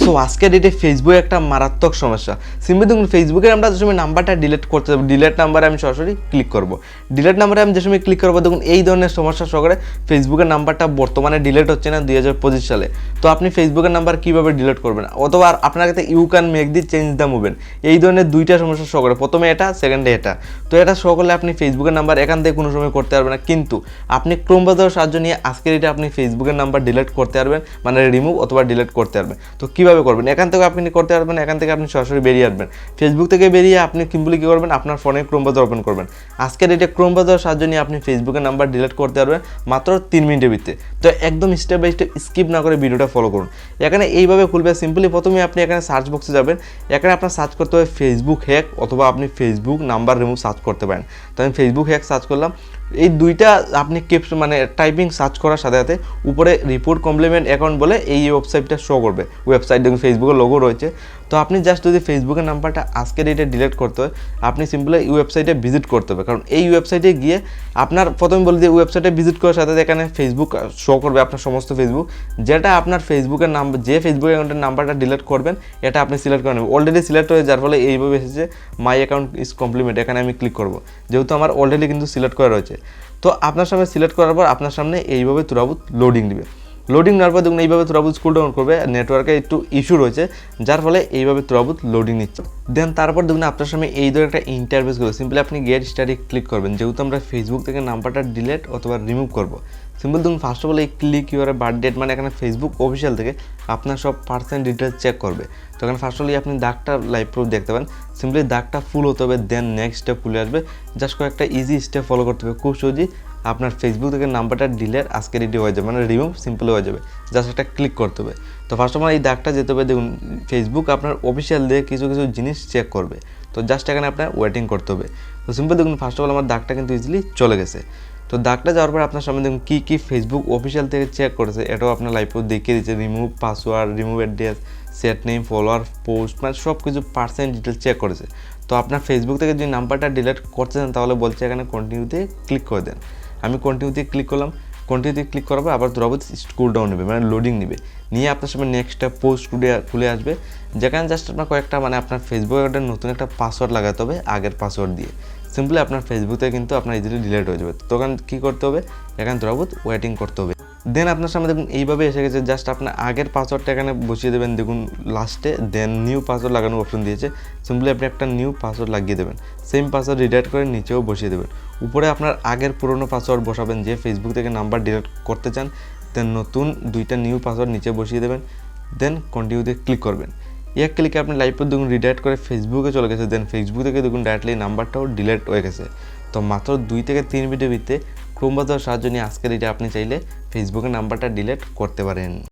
So আজকের ডেটে ফেসবুকে একটা মারাত্মক সমস্যা। সিম্পলি দেখুন ফেসবুকে আমরা যে সময় নাম্বারটা ডিলেট করতে যাব ডিলেট নাম্বারে আমি সরাসরি ক্লিক করব। ডিলেট নাম্বারে আমি যে সময় ক্লিক করব, দেখুন, এই ধরনের সমস্যা সহকারে ফেসবুকের নাম্বারটা বর্তমানে ডিলেট হচ্ছে না দুই হাজার পঁচিশ সালে। তো আপনি ফেসবুকের নাম্বার কীভাবে ডিলেট করবেন? অথবা আপনার কাছে you can make the change the movement এই ধরনের দুইটা সমস্যা সহ করে প্রথমে এটা সেকেন্ডে এটা। তো এটা সহ করলে আপনি ফেসবুকের নাম্বার এখান থেকে কোনো সময় করতে পারবেন না। কিন্তু আপনি ক্রোম ব্রাউজারের সাহায্য নিয়ে আজকের এটা আপনি ফেসবুকের নাম্বার ডিলেট করতে পারবেন মানে রিমুভ অথবা ডিলেট করতে পারবেন। তো কীভাবে করবেন? এখান থেকে আপনি করতে পারবেন, এখান থেকে আপনি সরাসরি বেরিয়ে আসবেন। ফেসবুক থেকে বেরিয়ে আপনি সিম্পলি কী করবেন? আপনার ফোনে ক্রোম ব্রাউজার ওপেন করবেন। আজকের এটা ক্রোম সাহায্য নিয়ে আপনি ফেসবুকের নাম্বার ডিলিট করতে পারবেন মাত্র তিন মিনিটের ভিতরে তো একদম স্টেপ বাই স্টেপ স্কিপ না করে ভিডিওটা ফলো করুন। এখানে এইভাবে খুলবে সিম্পলি প্রথমে আপনি এখানে সার্চ বক্সে যাবেন। এখানে আপনার সার্চ করতে হবে ফেসবুক হ্যাক অথবা আপনি ফেসবুক নাম্বার রিমুভ সার্চ করতে পারেন। তো আমি ফেসবুক হ্যাক সার্চ করলাম। এই দুইটা আপনি কেপস মানে টাইপিং সার্চ করার সাথে সাথে উপরে রিপোর্ট কমপ্লিমেন্ট অ্যাকাউন্ট বলে এই ওয়েবসাইটটা শো করবে। ওয়েবসাইট দেখুন ফেসবুকের লোগো রয়েছে। তো আপনি জাস্ট যদি ফেসবুকের নাম্বারটা আজকে ডেটে ডিলিট করতে হয়, আপনি সিম্পলি এই ওয়েবসাইটে ভিজিট করতে হবে। কারণ এই ওয়েবসাইটে গিয়ে আপনার প্রথমে বলি যে ওয়েবসাইটে ভিজিট করার সাথে এখানে ফেসবুক শো করবে আপনার সমস্ত ফেসবুক যেটা আপনার ফেসবুকের নাম্বার যে ফেসবুক অ্যাকাউন্টের নাম্বারটা ডিলিট করবেন, এটা আপনি সিলেক্ট করে নেবেন। অলরেডি সিলেক্ট হয়ে যার ফলে এইভাবে এসেছে মাই অ্যাকাউন্ট ইজ কমপ্লিমেন্ট এখানে আমি ক্লিক করব। যেহেতু আমার অলরেডি কিন্তু সিলেক্ট করা রয়েছে। তো আপনার সামনে সিলেক্ট করার পর আপনার সামনে এইভাবে তুরাবুত লোডিং দিবে। লোডিং নেওয়ার পর দেখুন, এইভাবে তুরাবুত স্কুল ডাউন করবে নেটওয়ার্কে একটু ইস্যু রয়েছে, যার ফলে এইভাবে তুরাবুত লোডিং নিচ্ছে। দেন তারপর দেখুন, আপনার সামনে এই ধরনের একটা ইন্টারভেস করবে সিম্পলি আপনি গেট স্টাডি ক্লিক করবেন, যেহেতু আমরা ফেসবুক থেকে নাম্বারটা ডিলেট অথবা রিমুভ করব। সিম্পল দেখুন ফার্স্ট অফ অল এই ক্লিক ইউর বার্থ ডেট মানে এখানে ফেসবুক অফিসিয়াল থেকে আপনার সব পার্সেন্ট ডিটেলস চেক করবে। তো এখানে ফার্স্ট অফলি আপনি দাগটা লাইভ প্রুফ দেখতে পান সিম্পলি দাগটা ফুল হতে হবে দেন নেক্সট স্টেপ খুলে আসবে। জাস্ট কয়েকটা ইজি স্টেপ ফলো করতে হবে, খুব সহজেই আপনার ফেসবুক থেকে নাম্বারটা ডিলেট আজকে রেডি হয়ে যাবে। মানে রিমুভ সিম্পল হয়ে যাবে। জাস্ট একটা ক্লিক করতে হবে। তো ফার্স্ট অফ অল এই দাগটা যেতে হবে, দেখুন ফেসবুক আপনার অফিসিয়াল দিয়ে কিছু কিছু জিনিস চেক করবে। তো জাস্ট এখানে আপনার ওয়েটিং করতে হবে। তো সিম্পল দেখুন ফার্স্ট অফ অল আমার দাগটা কিন্তু ইজিলি চলে গেছে। তো দাগটা যাওয়ার পর আপনার সামনে, দেখুন, কী কী ফেসবুক অফিসিয়াল থেকে চেক করেছে, এটাও আপনার লাইভ দেখিয়ে দিচ্ছে remove password remove address set name follower post মানে সব কিছু পার্সেন্ট ডিটেলস চেক করেছে। তো আপনার ফেসবুক থেকে যদি নাম্বারটা ডিলিট করতে চান, তাহলে বলছে এখানে কন্টিনিউতে ক্লিক করে দেন। আমি কন্টিনিউতে ক্লিক করলাম। কন্টিনিউতে ক্লিক করার পর আবার দ্রবত স্কুল ডাউন নেবে মানে লোডিং নেবে। নিয়ে আপনার সামনে নেক্সটটা পোস্ট খুলে খুলে আসবে। যেখানে জাস্ট আপনার কয়েকটা মানে আপনার ফেসবুক একটা নতুন একটা পাসওয়ার্ড লাগাতে হবে আগের পাসওয়ার্ড দিয়ে। সিম্পলি আপনার ফেসবুকে কিন্তু আপনার ইজিলি ডিলেট হয়ে যাবে। তখন কী করতে হবে? এখানে দ্রবত ওয়েটিং করতে হবে। দেন আপনার সামনে দেখুন, এইভাবে এসে গেছে জাস্ট আপনার আগের পাসওয়ার্ডটা এখানে বসিয়ে দেবেন, দেখুন লাস্টে দেন নিউ পাসওয়ার্ড লাগানোর অপশন দিয়েছে। সিম্পলি আপনি একটা নিউ পাসওয়ার্ড লাগিয়ে দেবেন। সেম পাসওয়ার্ড রিডাইট করে নিচেও বসিয়ে দেবেন। উপরে আপনার আগের পুরনো পাসওয়ার্ড বসাবেন, যে ফেসবুক থেকে নাম্বার ডিলিট করতে চান দেন নতুন দুইটা নিউ পাসওয়ার্ড নিচে বসিয়ে দেবেন দেন কন্টিনিউতে ক্লিক করবেন। এক ক্লিকে আপনি লাইভ দেখুন রিডাইট করে ফেসবুকে চলে গেছে দেন ফেসবুক থেকে দেখুন ডাইরেক্টলি নাম্বারটাও ডিলিট হয়ে গেছে। তো মাত্র দুই থেকে তিন মিনিটের ভিতরে ক্রোম সাহায্য নিয়ে আজকের এটা আপনি চাইলে ফেসবুকের নাম্বারটা ডিলেট করতে পারেন।